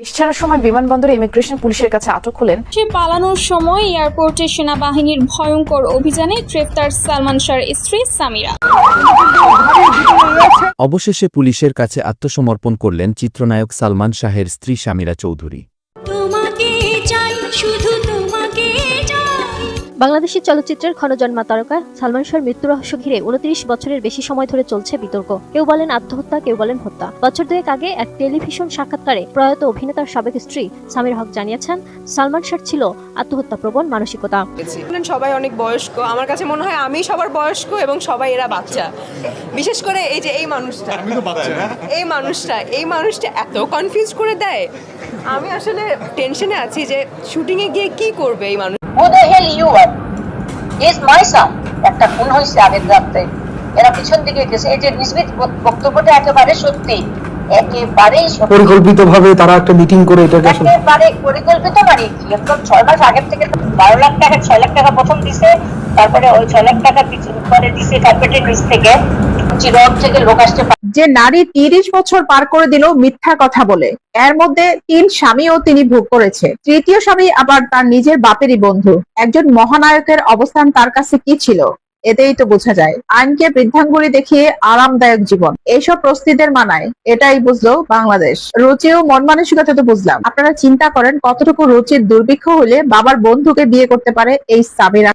দেশ ছাড়ার সময় বিমানবন্দরে ইমিগ্রেশন পুলিশের কাছে আটক হলেন সে পালানোর সময় এয়ারপোর্টে সেনাবাহিনীর ভয়ঙ্কর অভিযানে গ্রেফতার সালমান শাহর স্ত্রী সামিরা। অবশেষে পুলিশের কাছে আত্মসমর্পণ করলেন চিত্রনায়ক সালমান শাহের স্ত্রী সামিরা চৌধুরী। তোমাকে চাই বাংলাদেশি চলচ্চিত্রের ক্ষণজন্মা তারকা সালমান শাহর মৃত্যু রহস্য ঘিরে উনত্রিশ বছরের বেশি সময় ধরে চলছে বিতর্ক। কেউ বলেন আত্মহত্যা কেউ বলেন হত্যা। বছর দুয়েক আগে এক টেলিভিশন সাক্ষাৎকারে প্রয়াত অভিনেতার সাবেক স্ত্রী সামির হক জানিয়েছেন সালমান শাহ ছিল আত্মহত্যা প্রবণ মানসিকতা। বলেন সবাই অনেক বয়স্ক। আমার কাছে মনে হয় আমি সবার বয়স্ক এবং সবাই এরা বাচ্চা। বিশেষ করে এই যে এই মানুষটা। এই মানুষটা এই মানুষটা এত কনফিউজ করে দেয়। আমি আসলে টেনশনে আছি যে শুটিংয়ে গিয়ে কি করবে এই মানুষ একটা খুন হয়েছে আগের রাত্রে। এরা পিছন দিকে গেছে। এই যে নিসবিত বক্তব্যটা একেবারে সত্যি। একেবারেই সত্যি। পরিকল্পিতভাবে তারা একটা মিটিং করে এটাকে একেবারে পরিকল্পিত মানে একদম ছয় মাস আগের থেকে বারো লাখ টাকা ছয় লাখ টাকা প্রথম দিছে। তারপরে ওই ছয় লাখ টাকা পিছনে পরে দিছে কার্পেটের নিচ থেকে। চিরন থেকে লোক আসতে যে নারী তিরিশ বছর পার করে দিল মিথ্যা কথা বলে। এর মধ্যে তিন স্বামীও তিনি ভোগ করেছে। তৃতীয় স্বামী আবার তার নিজের বাপেরই বন্ধু। একজন মহানায়কের অবস্থান তার কাছে কি ছিল, এতেই তো বোঝা যায়। আইনকে বৃদ্ধাঙ্গুলি দেখিয়ে আরামদায়ক জীবন। এইসব প্রস্তুতিদের মানায়। এটাই বুঝলো বাংলাদেশ। রুচি ও মন মানসিকতা তো বুঝলাম। আপনারা চিন্তা করেন কতটুকু রুচির দুর্ভিক্ষ হলে বাবার বন্ধুকে বিয়ে করতে পারে এই সাবিরা।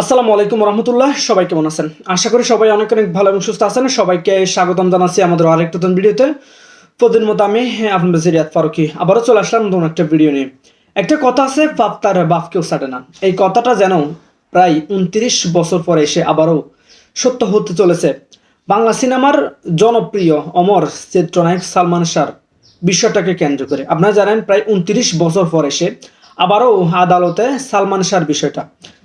আসসালামু আলাইকুম রহমতুল্লাহ, সবাই কেমন আছেন? আশা করি সবাই অনেক অনেক ভালো এবং সুস্থ আছেন। সবাইকে স্বাগতম জানাচ্ছি আমাদের আরেকটা নতুন ভিডিওতে। প্রতিদিন মতো আমি আপনাদের সিরিয়াত ফারুকি। আবারও চলে আসলাম নতুন একটা ভিডিও নিয়ে। একটা কথা আছে, বাপ তার বাপকেও সাটে না। এই কথাটা যেন প্রায় উনত্রিশ বছর পরে এসে আবারও সত্য হতে চলেছে। বাংলা সিনেমার জনপ্রিয় অমর চিত্রনায়ক সালমান শাহর বিষয়টাকে কেন্দ্র করে। আপনারা জানেন, প্রায় উনত্রিশ বছর পর এসে আবারও আদালতে সালমান শাহর বিষয়টা।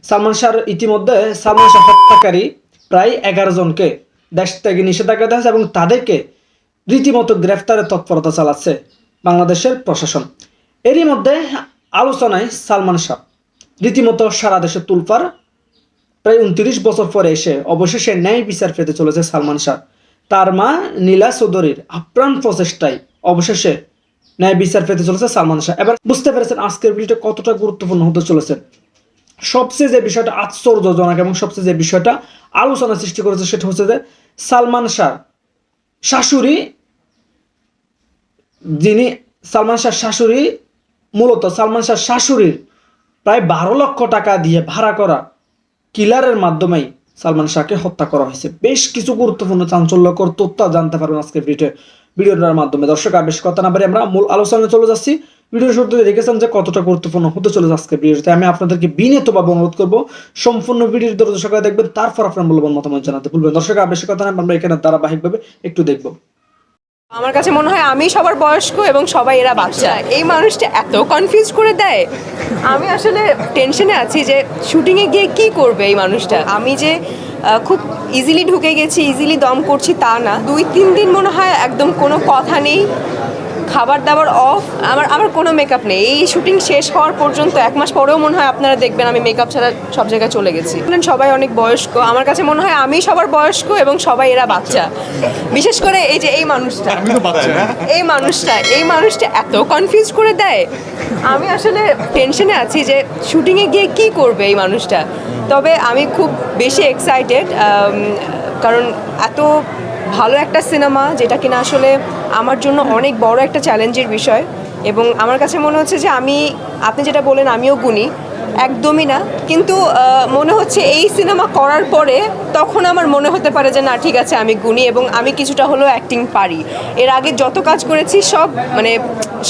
সালমান শাহর ইতিমধ্যে সালমান শাহ হত্যাকারী প্রায় এগারো জনকে দেশ থেকে নিষেধাজ্ঞা দেওয়া এবং তাদেরকে রীতিমতো গ্রেফতারের তৎপরতা চালাচ্ছে বাংলাদেশের প্রশাসন। এরই মধ্যে আলোচনায় সালমান শাহ রীতিমতো সারা দেশে তুলপার প্রায় উনত্রিশ বছর পরে এসে অবশেষে ন্যায় বিচার পেতে চলেছে সালমান শাহ। তার মা নীলা চৌধুরীর আপ্রাণ প্রচেষ্টায় অবশেষে ন্যায় বিচার পেতে চলেছে সালমান শাহ। এবার বুঝতে পেরেছেন আজকের ভিডিওটা কতটা গুরুত্বপূর্ণ হতে চলেছে। সবচেয়ে যে বিষয়টা আশ্চর্যজনক এবং সবচেয়ে যে বিষয়টা আলোচনা সৃষ্টি করেছে সেটা হচ্ছে যে সালমান শাহ শাশুড়ি, যিনি সালমান শাহ শাশুড়ি, মূলত সালমান শাহ শাশুড়ির প্রায় বারো লক্ষ টাকা দিয়ে ভাড়া করা কিলারের মাধ্যমেই সালমান শাহকে হত্যা করা হয়েছে। বেশ কিছু গুরুত্বপূর্ণ চাঞ্চল্যকর তথ্য জানতে পারবেন আজকের ভিডিও ভিডিওটার মাধ্যমে। দর্শক, আর বেশি কথা না পারি আমরা মূল আলোচনায় চলে যাচ্ছি। ভিডিও শুরুতে দেখেছেন যে কতটা গুরুত্বপূর্ণ হতে চলে যাচ্ছে ভিডিওতে। আমি আপনাদেরকে বিনীতভাবে অনুরোধ করব, সম্পূর্ণ ভিডিওর দর্শকরা দেখবেন, তারপর আপনার মূল্যবান মতামত জানাতে ভুলবেন দর্শক, আর বেশি কথা না আমরা এখানে ধারাবাহিকভাবে একটু দেখব। আমার কাছে মনে হয় আমি সবার বয়স্ক এবং সবাই এরা বাচ্চা। এই মানুষটা এত কনফিউজ করে দেয়। আমি আসলে টেনশনে আছি যে শুটিংয়ে গিয়ে কি করবে এই মানুষটা? আমি যে খুব ইজিলি ঢুকে গেছি ইজিলি দম করছি তা না। দুই তিন দিন মনে হয় একদম কোনো কথা নেই খাবার দাবার অফ আমার আমার কোনো মেকআপ নেই। এই শুটিং শেষ হওয়ার পর্যন্ত এক মাস পরেও মনে হয় আপনারা দেখবেন আমি মেকআপ ছাড়া সব জায়গায় চলে গেছি। বলেন সবাই অনেক বয়স্ক আমার কাছে মনে হয় আমি সবার বয়স্ক এবং সবাই এরা বাচ্চা। বিশেষ করে এই যে এই মানুষটা এই মানুষটা এই মানুষটা এত কনফিউজ করে দেয়। আমি আসলে টেনশনে আছি যে শুটিংয়ে গিয়ে কি করবে এই মানুষটা? তবে আমি খুব বেশি এক্সাইটেড কারণ এত ভালো একটা সিনেমা যেটা কিনা আসলে আমার জন্য অনেক বড় একটা চ্যালেঞ্জের বিষয় এবং আমার কাছে মনে হচ্ছে যে আমি, আপনি যেটা বলেন আমিও গুণী। একদমই না। কিন্তু মনে হচ্ছে এই সিনেমা করার পরে তখন আমার মনে হতে পারে যে না ঠিক আছে আমি গুণী এবং আমি কিছুটা হলেও অ্যাক্টিং পারি। এর আগে যত কাজ করেছি সব মানে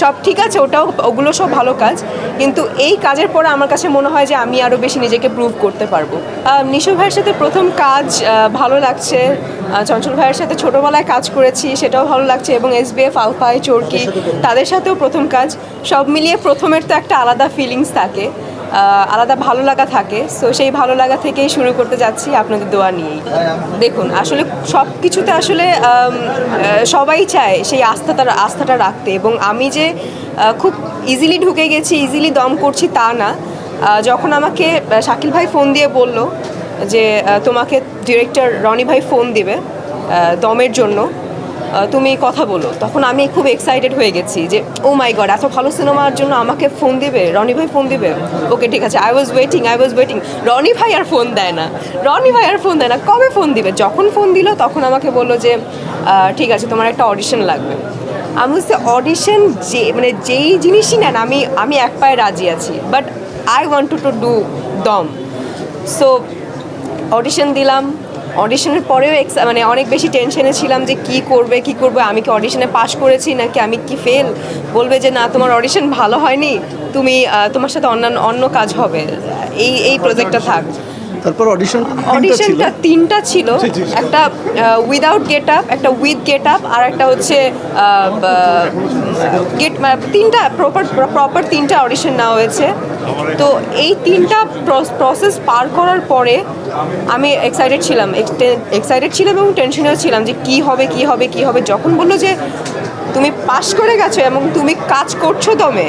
সব ঠিক আছে ওটাও ওগুলো সব ভালো কাজ। কিন্তু এই কাজের পরে আমার কাছে মনে হয় যে আমি আরও বেশি নিজেকে প্রুভ করতে পারব। নিশো ভাইয়ের সাথে প্রথম কাজ ভালো লাগছে। চঞ্চল ভাইয়ের সাথে ছোটোবেলায় কাজ করেছি সেটাও ভালো লাগছে এবং এস বি এফ আলফাই চোরকি তাদের সাথেও প্রথম কাজ। সব মিলিয়ে প্রথমের তো একটা আলাদা ফিলিংস থাকে। আলাদা ভালো লাগা থাকে। সো সেই ভালো লাগা থেকেই শুরু করতে যাচ্ছি আপনাদের দোয়া নিয়েই। দেখুন, আসলে সব কিছুতে আসলে সবাই চায় সেই আস্থাটা আস্থাটা রাখতে। এবং আমি যে খুব ইজিলি ঢুকে গেছি ইজিলি দম করছি তা না। যখন আমাকে শাকিল ভাই ফোন দিয়ে বলল যে তোমাকে ডিরেক্টর রনি ভাই ফোন দিবে দমের জন্য তুমি কথা বলো। তখন আমি খুব এক্সাইটেড হয়ে গেছি যে ও মাই গড এত ভালো সিনেমার জন্য আমাকে ফোন দিবে? রনি ভাই ফোন দিবে? ওকে ঠিক আছে I was waiting I was waiting Roni ভাই আর ফোন দেয় না। রনি ভাই আর ফোন দেয় না। কবে ফোন দিবে? যখন ফোন দিল, তখন আমাকে বলল যে ঠিক আছে, তোমার একটা অডিশন লাগবে। আমি বলছি অডিশন যে মানে যেই জিনিসই নেন, আমি আমি এক পায়ে রাজি আছি but I want to to do দম। সো অডিশন দিলাম। অডিশনের পরেও মানে অনেক বেশি টেনশনে ছিলাম যে কি করবে কি করবে, আমি কি অডিশনে পাশ করেছি নাকি আমি কি ফেল বলবে যে, না, তোমার অডিশন ভালো হয়নি, তুমি তোমার সাথে অন্যান্য, অন্য কাজ হবে। এই এই প্রজেক্টটা থাক। তারপর অডিশন অডিশনটা তিনটা ছিল। একটা উইদাউট গেট আপ একটা উইথ গেট আপ আর একটা হচ্ছে গেট তিনটা প্রপার প্রপার তিনটা অডিশন নেওয়া হয়েছে। তো এই তিনটা প্রসেস পার করার পরে আমি এক্সাইটেড ছিলাম। এক্সাইটেড ছিলাম এবং টেনশনেও ছিলাম যে কি হবে কি হবে কি হবে। যখন বলল যে তুমি পাশ করে গেছো এবং তুমি কাজ করছ দমে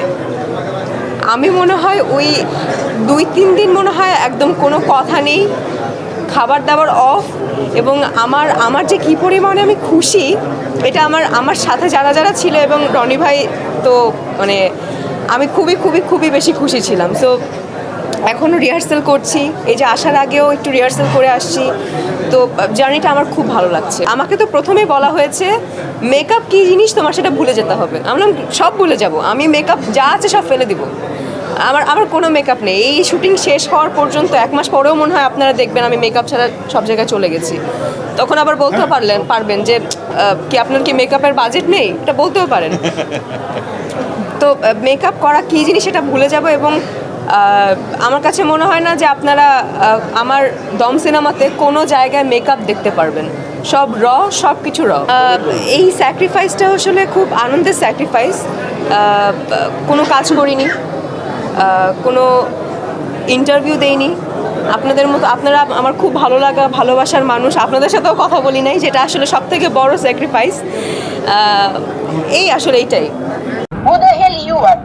আমি মনে হয় ওই দুই, তিন দিন মনে হয় একদম কোনো কথা নেই, খাবার দাবার অফ এবং আমার আমার যে কী পরিমাণে আমি খুশি, এটা আমার আমার সাথে যারা যারা ছিল এবং রনি ভাই তো মানে আমি খুবই খুবই খুবই বেশি খুশি ছিলাম। সো এখনও রিহার্সাল করছি, এই যে আসার আগেও একটু রিহার্সাল করে আসছি, তো জার্নিটা আমার খুব ভালো লাগছে। আমাকে তো প্রথমেই বলা হয়েছে মেকআপ কী জিনিস? তোমার সেটা ভুলে যেতে হবে। আমি সব ভুলে যাব। আমি মেকআপ যা আছে সব ফেলে দিব। আমার আমার কোনো মেকআপ নেই। এই শুটিং শেষ হওয়ার পর্যন্ত এক মাস পরেও মনে হয় আপনারা দেখবেন আমি মেকআপ ছাড়া সব জায়গায় চলে গেছি। তখন আবার বলতেও পারলেন পারবেন যে কি আপনার কি মেকআপের বাজেট নেই? এটা বলতেও পারেন। তো মেকআপ করা কী জিনিস সেটা ভুলে যাব এবং আমার কাছে মনে হয় না যে আপনারা আমার দম সিনেমাতে কোনো জায়গায় মেকআপ দেখতে পারবেন। সব র সব কিছু র এই স্যাক্রিফাইসটা আসলে খুব আনন্দের স্যাক্রিফাইস কোনো কাজ করিনি। কোনো ইন্টারভিউ দেইনি। আপনাদের মতো আপনারা আমার খুব ভালো লাগা ভালোবাসার মানুষ। আপনাদের সাথেও কথা বলি নাই যেটা আসলে সব থেকে বড় স্যাক্রিফাইস এই আসলে এইটাই। Who the hell you are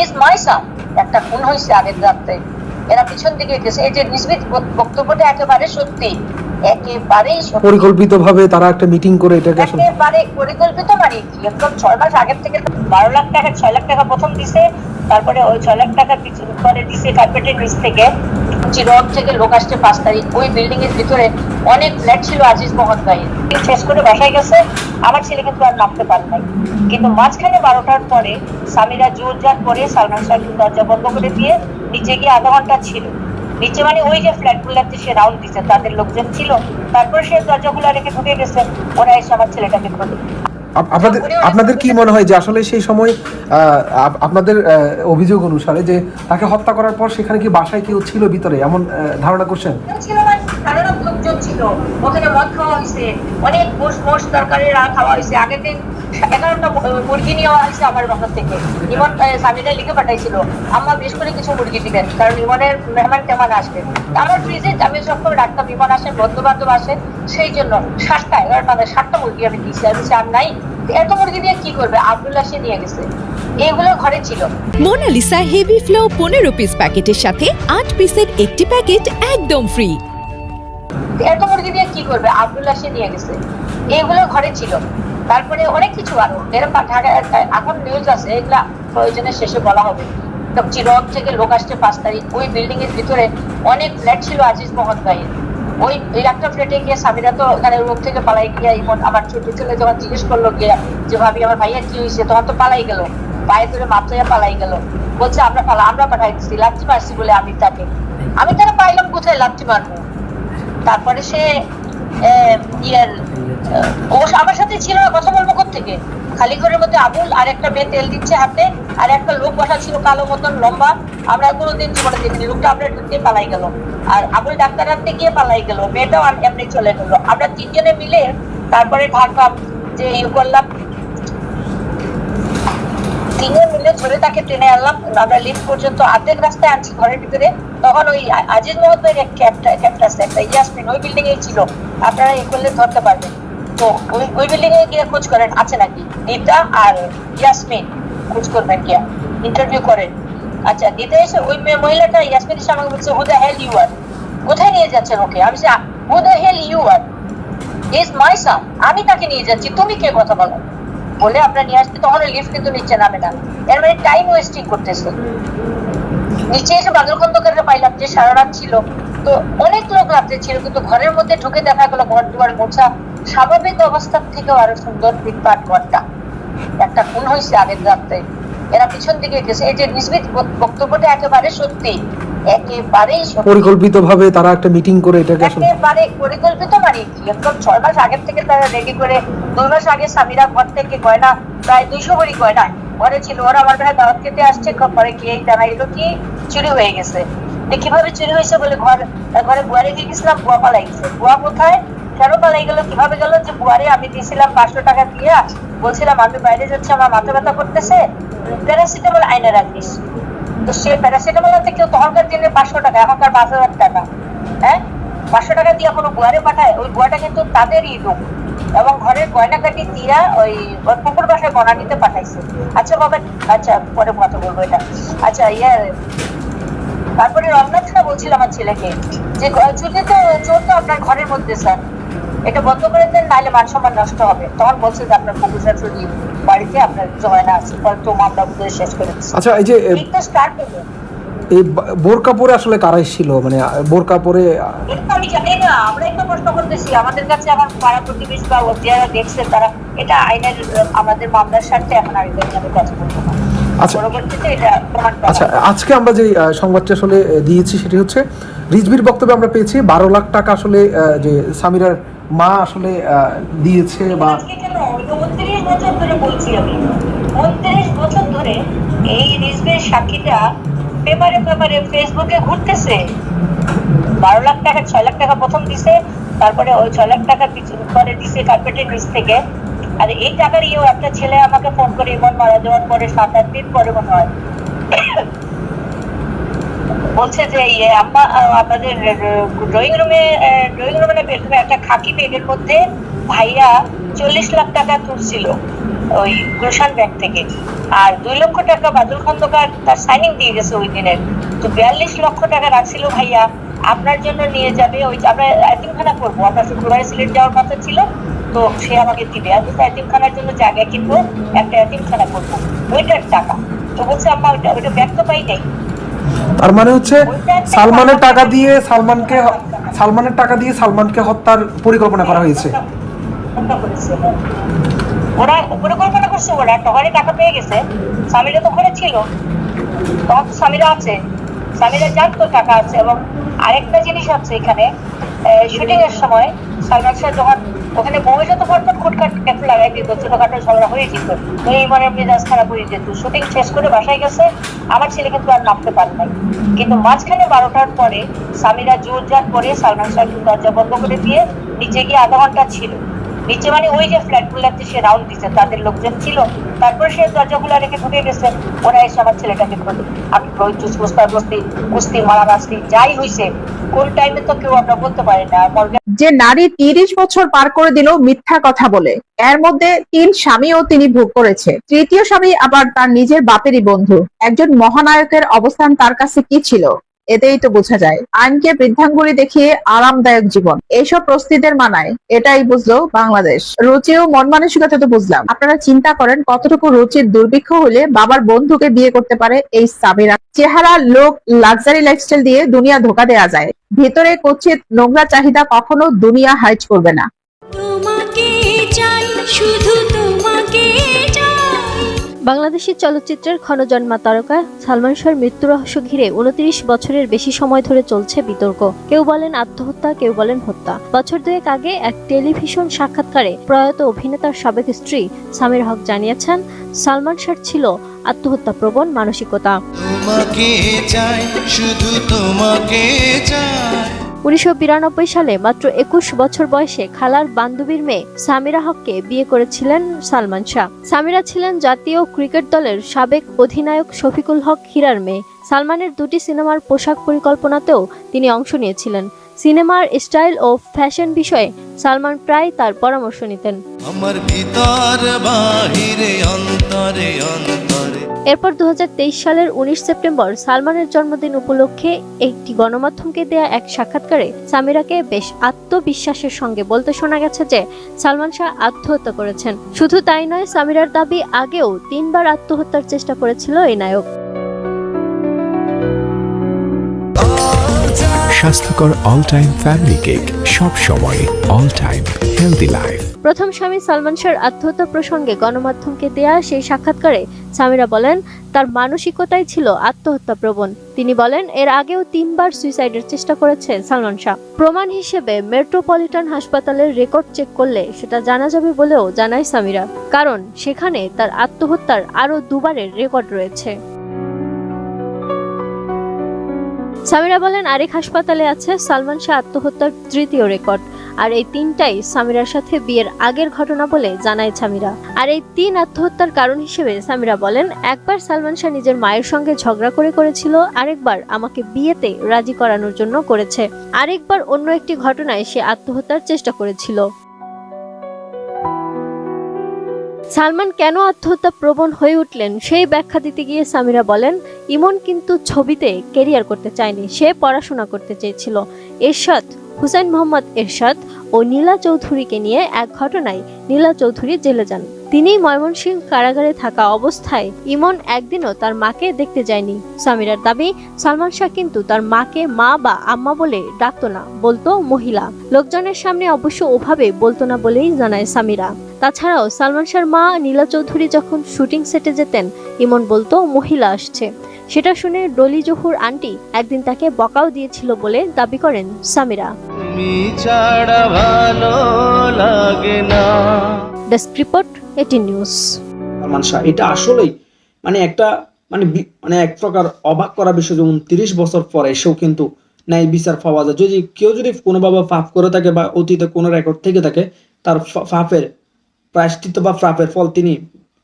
is my son একটা খুন হয়েছে আগের রাত্রে এরা পিছন দিকে গেছে। এই যে নিসবিত বক্তব্যটা একেবারে সত্যি। একেবারেই পরিকল্পিতভাবে তারা একটা মিটিং করে এটাকে একেবারে পরিকল্পিত মানে কি একদম ছয় মাস আগের থেকে বারো লাখ টাকা ছয় লাখ টাকা প্রথম দিছে। তারপরে ওই ছয় লাখ টাকা পরে দিছে কার্পেটের নিচ থেকে চিরক থেকে লোক আসছে পাঁচ তারিখ, ওই বিল্ডিং এর ভিতরে অনেক ফ্ল্যাট ছিল আজিজ মোহন ভাইয়ের শেষ করে বাসায় গেছে, আমার ছেলে কিন্তু আর নামতে পারে নাই। কিন্তু মাঝখানে বারোটার পরে স্বামীরা জোর জার করে সালমান শাহ দরজা বন্ধ করে দিয়ে নিচে গিয়ে আধা ঘণ্টা ছিল। নিচে মানে ওই যে ফ্ল্যাট গুলাতে সে রাউন্ড দিচ্ছে তাদের লোকজন ছিল। তারপরে সে দরজাগুলো রেখে ঢুকে গেছে, ওরা এসে আমার ছেলেটাকে আপ- আপনাদের আপনাদের কি মনে হয় যে আসলে সেই সময় আহ, আপনাদের আহ, অভিযোগ অনুসারে যে তাকে হত্যা করার পর সেখানে কি বাসায় কেউ ছিল ভিতরে? এমন ধারণা করছেন? ছিল ওখানে মদ খাওয়া হয়েছে অনেক মোষ মোষ তরকারি খাওয়া হয়েছে আগের দিন এগারোটা মুরগি নেওয়া হয়েছে আমার বাসা থেকে। ইমন আহ, স্বামীরা লিখে পাঠাইছিল আম্মা বেশ করে কিছু মুরগি দিবেন কারণ ইমনের মেহমান টেমান আসবে। আমার ফ্রিজে আমি সবসময় রাখতাম ইমন আসেন বন্ধু বান্ধব আসে সেই জন্য সাতটা এগারোটা সাতটা মুরগি আমি দিয়েছি। আমি আর নাই এত মুরগি দিয়ে কি করবে? আব্দুল্লাহ সে নিয়ে গেছে। এগুলো ঘরে ছিল। মোনালিসা হেভি ফ্লো পনেরো পিস প্যাকেটের সাথে আট পিসের একটি প্যাকেট একদম ফ্রি এত মুরগি দিয়ে কি করবে? আব্দুল্লাহ সে নিয়ে গেছে। এগুলো ঘরে ছিল। তারপরে অনেক কিছু আরও। এরকম এখন নিউজ আছে, এগুলা প্রয়োজনের শেষে বলা হবে। চিরক থেকে লোক আসছে পাঁচ তারিখ। ওই বিল্ডিং এর ভিতরে অনেক ফ্ল্যাট ছিল আজিজ মোহন ভাইয়ের। ওই ওই একটা ফ্ল্যাটে গিয়ে স্বামীরা তো ওখানে রুম থেকে পালাই গিয়ে ইমন আমার ছোট যখন জিজ্ঞেস করল গিয়ে যে, ভাবি, আমার ভাইয়া কি হয়েছে তখন তো পালাই গেল। পায়ে ধরে মাত্রায় পালাই গেল। বলছে, আমরা পালা আমরা পাঠাই দিচ্ছি লাচ্ছি মারছি বলে আমি তাকে। আমি তারা পাইলাম কোথায়? লাচ্ছি মারবো। তারপরে সে ইয়ের ও আমার সাথে ছিল না, কথা বলব থেকে খালি ঘরের মধ্যে আবুল আর একটা মেয়ে তেল দিচ্ছে হাতে আর একটা লোক বসা ছিল কালো মতন লম্বা। আমরা কোনোদিন জীবনে দেখিনি লোকটা আমরা ঢুকতে পালাই গেল। আর আবুল ডাক্তার হাতে গিয়ে পালাই গেল মেয়েটাও এমনি চলে গেল। আমরা তিনজনে মিলে তারপরে ঢাকলাম যে ইয়ে করলাম। মিলে ধরে তাকে টেনে আনলাম। আমরা লিফট পর্যন্ত অর্ধেক রাস্তায় আনছি ঘরের ভিতরে। তখন ওই আজিজ মোহাম্মদের এক একটা ইয়াসমিন, ওই বিল্ডিং এ ছিল। আপনারা এই করলে ধরতে পারবেন। তো ওই ওই বিল্ডিং এ গিয়ে খোঁজ করেন, আছে নাকি? আর ইয়াসমিন, খোঁজ করবেন গিয়া ইন্টারভিউ করেন। আচ্ছা নিতে এসে ওই মহিলাটা ইয়াসমিনের সামনে বলছে হু দ্য হেল ইউ আর কোথায় নিয়ে যাচ্ছেন ওকে? আমি who the hell you are is my son আমি তাকে নিয়ে যাচ্ছি। তুমি কে? কথা বলো। বলে আপনার নিয়ে আসতে তখন লিফট কিন্তু নিচে নামে না। এর মানে টাইম ওয়েস্টিং করতেছে। নিচে এসে বাদল খন্দকারকে পাইলাম যে সারা রাত ছিল। তো অনেক লোক রাত্রে ছিল, কিন্তু ঘরের মধ্যে ঢুকে দেখা গেলো ঘর দুয়ার মোছা। স্বাভাবিক অবস্থার থেকেও আরও সুন্দর ফিটপাট ঘরটা। একটা খুন হয়েছে আগের রাত্রে। পিছন দিকে গেছে এই যে নিসবিত বক্তব্যটা একেবারে সত্যি। একেবারেই পরিকল্পিতভাবে তারা একটা মিটিং করে এটাকে একেবারে পরিকল্পিত মানে একদম ছয় মাস আগের থেকে তারা রেডি করে দুই মাস আগে স্বামীরা ঘর থেকে গয়না প্রায় দুইশো ভরি গয়না ঘরে ছিল। ওরা আমার ভাই দাওয়াত খেতে আসছে ক- পরে গিয়ে জানা এলো কি চুরি হয়ে গেছে। কীভাবে চুরি হয়েছে বলে ঘর ঘরে বুয়া রেখে গেছিলাম বুয়া পালাই গেছে বুয়া কোথায়? কেন পালাই গেল? কীভাবে গেল? যে বুয়ারে আমি দিয়েছিলাম পাঁচশো টাকা দিয়ে, বলছিলাম, আমি বাইরে যাচ্ছি, আমার মাথা ব্যথা করতেছে। প্যারাসিটামল আইনে রাখিস। তো সে প্যারাসিটামল হাতে কেউ তখনকার দিনে পাঁচশো টাকা, এখনকার পাঁচ হাজার টাকা। হ্যাঁ? পাঁচশো টাকা দিয়ে কোনো বুয়ারে পাঠায়। ওই বুয়াটা কিন্তু তাদেরই লোক। এবং ঘরের গয়নাকাটি দিয়া ওই পুকুর বাসায় গনা নিতে পাঠাইছে। আচ্ছা বাবা আচ্ছা পরে কথা বলব এটা। আচ্ছা ইয়ে তারপরে রমনাথ বলছিল আমার ছেলেকে যে গ- তো চোর তো আপনার ঘরের মধ্যে, স্যার। এটা বন্ধ করে দেন নাহলে মান সম্মান নষ্ট হবে। তখন বলছে যে আপনার পুকুর শাশুড়ি বাড়িতে আপনার জয়না আছে পরে তো মামলা বুঝে শেষ করে আচ্ছা এই যে তো স্টার্ট করব এই বোরকা পরে আসলে কারা ছিল? মানে বোরকা পরে আমি জানি না আমরা একটু প্রশ্ন করতেছি। আমাদের কাছে এখন পাড়া প্রতিবেশী বা যারা দেখছে তারা এটা আইনের আমাদের মামলার স্বার্থে এখন নামে কাজ করতে পারে আচ্ছা। এটা আচ্ছা আজকে আমরা যে সংবাদটি আসলে দিয়েছি সেটি হচ্ছে রিজভির বক্তব্যে আমরা পেয়েছি বারো লাখ টাকা আসলে যে সামিরার মা আসলে দিয়েছে বা ফেসবুকে ঘুরতেছে। বারো লাখ টাকা, ছয় লাখ টাকা প্রথম দিছে, তারপরে ওই ছয় লাখ টাকা পরে দিছে কার্পেটের নিচ থেকে। আর এই টাকার ইয়েও একটা ছেলে আমাকে ফোন করে, ইমন মারা যাওয়ার পরে সাত আট দিন পরে মনে হয়। বলছে যে ইয়ে আম্মা আপনাদের ড্রয়িং রুমে ড্রয়িং রুমে না একটা খাকি বেগের মধ্যে ভাইয়া চল্লিশ লাখ টাকা তুলছিল ওই গুলশান ব্যাংক থেকে। আর দুই লক্ষ টাকা বাদল খন্দকার তার সাইনিং দিয়ে গেছে ওই দিনের। তো বিয়াল্লিশ লক্ষ টাকা রাখছিল ভাইয়া। আপনার জন্য নিয়ে যাবে ওই আমরা এতিমখানা করব। আমরা শুক্রবারে সিলেট যাওয়ার কথা ছিল। তো সে আমাকে দিবে। আমি তো এতিমখানার জন্য জায়গা কিনবো, একটা এতিমখানা করব। ওইটার টাকা। তো বলছে, আম্মা, ওইটা ওইটা ব্যক্ত পাই নাই। তার মানে হচ্ছে সালমানের টাকা দিয়ে সালমানকে সালমানের টাকা দিয়ে সালমানকে হত্যার পরিকল্পনা করা হয়েছে। ওরা পরিকল্পনা করছে ওরা টকারে টাকা পেয়ে গেছে স্বামীরা তো ঘরে ছিল। তখন তো স্বামীরা আছে স্বামীরা জানতো টাকা আছে এবং আরেকটা জিনিস আছে এখানে। শুটিং এর সময় সালমান শাহ যখন ওখানে বউয়ের তো ফটফট খুটখাট একটু লাগাই দিত ছোটখাটো ঝগড়া হয়ে যেত তো এই মনে মেজাজ খারাপ হয়ে যেত। শুটিং শেষ করে বাসায় গেছে, আমার ছেলে কিন্তু আর নামতে পারে নাই। কিন্তু মাঝখানে বারোটার পরে স্বামীরা জোর যার করে সালমান শাহ দরজা বন্ধ করে দিয়ে নিচে গিয়ে আধা ঘণ্টা ছিল। নিচে মানে ওই যে ফ্ল্যাট গুলাতে সে রাউন্ড দিচ্ছে তাদের লোকজন ছিল। তারপরে সে দরজাগুলো রেখে ঢুকে গেছে। ওরা এসে আমার ছেলেটাকে ধরলো। আমি প্রচুর কুস্তা কুস্তি কুস্তি, মারামারি যাই হয়েছে কোন টাইমে তো কেউ আমরা বলতে পারি না। যে নারী তিরিশ বছর পার করে দিল মিথ্যা কথা বলে। এর মধ্যে তিন স্বামীও তিনি ভোগ করেছে। তৃতীয় স্বামী আবার তার নিজের বাপেরই বন্ধু। একজন মহানায়কের অবস্থান তার কাছে কি ছিল? এতেই তো বোঝা যায়। আইনকে বৃদ্ধাঙ্গুলি দেখিয়ে আরামদায়ক জীবন। এইসব প্রস্তুতিদের মানায়। এটাই বুঝলো বাংলাদেশ। রুচি ও মন মানসিকতা তো বুঝলাম। আপনারা চিন্তা করেন কতটুকু রুচির দুর্ভিক্ষ হলে বাবার বন্ধুকে বিয়ে করতে পারে এই স্বামীরা চেহারা লোক লাক্সারি লাইফস্টাইল দিয়ে দুনিয়া ধোকা দেয়া যায়। ভেতরে কচ্ছিত নোংরা চাহিদা কখনো দুনিয়া হাইট করবে না। তোমাকে চাই শুধু বাংলাদেশি চলচ্চিত্রের ক্ষণজন্মা তারকা সালমান শাহর মৃত্যু রহস্য ঘিরে উনত্রিশ বছরের বেশি সময় ধরে চলছে বিতর্ক। কেউ বলেন আত্মহত্যা, কেউ বলেন হত্যা। বছর দুয়েক আগে এক টেলিভিশন সাক্ষাৎকারে প্রয়াত অভিনেতার সাবেক স্ত্রী সামির হক জানিয়েছেন, সালমান শাহর ছিল আত্মহত্যা প্রবণ মানসিকতা। তোমাকে চাই, শুধু তোমাকে চাই। উনিশশো বিরানব্বই সালে মাত্র একুশ বছর বয়সে খালার বান্ধবীর মেয়ে সামিরা হককে বিয়ে করেছিলেন সালমান শাহ। সামিরা ছিলেন জাতীয় ক্রিকেট দলের সাবেক অধিনায়ক শফিকুল হক হীরার মেয়ে। সালমানের দুটি সিনেমার পোশাক পরিকল্পনাতেও তিনি অংশ নিয়েছিলেন। সিনেমার স্টাইল ও ফ্যাশন বিষয়ে সালমান প্রায় তার পরামর্শ নিতেন। আমার ভিতর বাহিরে অন্তরে অন্তরে। এরপর দুহাজার তেইশ সালের উনিশ সেপ্টেম্বর সালমানের জন্মদিন উপলক্ষে একটি গণমাধ্যমকে দেয়া এক সাক্ষাৎকারে সামিরাকে বেশ আত্মবিশ্বাসের সঙ্গে বলতে শোনা গেছে যে সালমান শাহ আত্মহত্যা করেছেন। শুধু তাই নয় সামিরার দাবি আগেও তিনবার আত্মহত্যার চেষ্টা করেছিল এই নায়ক। স্বাস্থ্যকর অল টাইম ফ্যামিলি কেক সব সময় অল টাইম হেলদি লাইফ প্রথম স্বামী সালমান শাহর আত্মহত্যা প্রসঙ্গে গণমাধ্যমকে দেয়া সেই সাক্ষাৎকারে সামিরা বলেন, তার মানসিকতাই ছিল আত্মহত্যা প্রবণ। তিনি বলেন, এর আগেও তিনবার সুইসাইডের চেষ্টা করেছে সালমান শাহ। প্রমাণ হিসেবে মেট্রোপলিটন হাসপাতালের রেকর্ড চেক করলে সেটা জানা যাবে বলেও জানায় সামিরা। কারণ, সেখানে তার আত্মহত্যার আরও দুবারের রেকর্ড রয়েছে। সামিরা বলেন, আরেক হাসপাতালে আছে সালমান শাহ আত্মহত্যার তৃতীয় রেকর্ড। আর এই তিনটাই সামিরার সাথে বিয়ের আগের ঘটনা বলে জানায় সামিরা। আর এই তিন আত্মহত্যার কারণ হিসেবে সামিরা বলেন, একবার সালমান শাহ নিজের মায়ের সঙ্গে ঝগড়া করে করেছিল, আরেকবার আমাকে বিয়েতে রাজি করানোর জন্য করেছে। আরেকবার অন্য একটি ঘটনায় সে আত্মহত্যার চেষ্টা করেছিল। সালমান কেন আত্মহত্যা প্রবণ হয়ে উঠলেন সেই ব্যাখ্যা দিতে গিয়ে সামিরা বলেন, ইমন কিন্তু ছবিতে কেরিয়ার করতে চায়নি, সে পড়াশোনা করতে চেয়েছিল। এরশাদ, হুসাইন মোহাম্মদ এরশাদ ও নীলা চৌধুরীকে নিয়ে এক ঘটনায় নীলা চৌধুরী জেলে যান। তিনি ময়মনসিংহ কারাগারে থাকা অবস্থায় ইমন একদিনও তার মাকে দেখতে যায়নি। সামিরার দাবি, সালমান শাহ কিন্তু তার মাকে মা বা আম্মা বলে ডাকতো না, বলতো মহিলা। লোকজনের সামনে অবশ্য ওভাবে বলতো না বলেই জানায় সামিরা। তাছাড়াও সালমান শাহর মা নীলা চৌধুরী যখন শুটিং সেটে যেতেন ইমন বলতো মহিলা আসছে। সেটা শুনে ডলি জহুর আন্টি একদিন তাকে বকাও দিয়েছিল বলে দাবি করেন সামিরা। ডেস্ক রিপোর্ট এটি নিউজ। সালমান শাহ এটা আসলেই মানে একটা মানে মানে এক প্রকার অবাক করা বিষয় যেমন তিরিশ বছর পরে এসেও কিন্তু ন্যায় বিচার পাওয়া যায়। যদি কেউ যদি কোনোভাবে পাপ করে থাকে বা অতীতে কোনো রেকর্ড থেকে থাকে তার পাপের প্রায়শ্চিত্ত বা পাপের ফল তিনি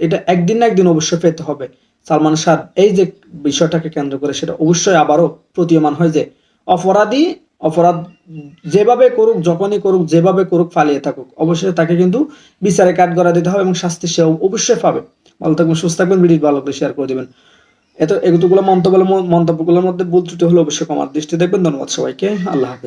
এটা একদিন না একদিন অবশ্যই পেতে হবে। সালমান শাহ এই যে বিষয়টাকে কেন্দ্র করে সেটা অবশ্যই আবারও প্রতীয়মান হয় যে অপরাধী, অপরাধ যেভাবে করুক, যখনই করুক, যেভাবে করুক, পালিয়ে থাকুক, অবশ্যই তাকে কিন্তু বিচারে কাঠ গড়া দিতে হবে এবং শাস্তি সে অবশ্যই পাবে। ভালো থাকবেন, সুস্থ থাকবেন ভিডিও ভালো করে শেয়ার করে দিবেন। এত এগুলো মন্তব্য মন্তব্যগুলোর মধ্যে ভুল ত্রুটি হলে অবশ্যই কমার দৃষ্টি দেখবেন। ধন্যবাদ সবাইকে, আল্লাহ হাফেজ।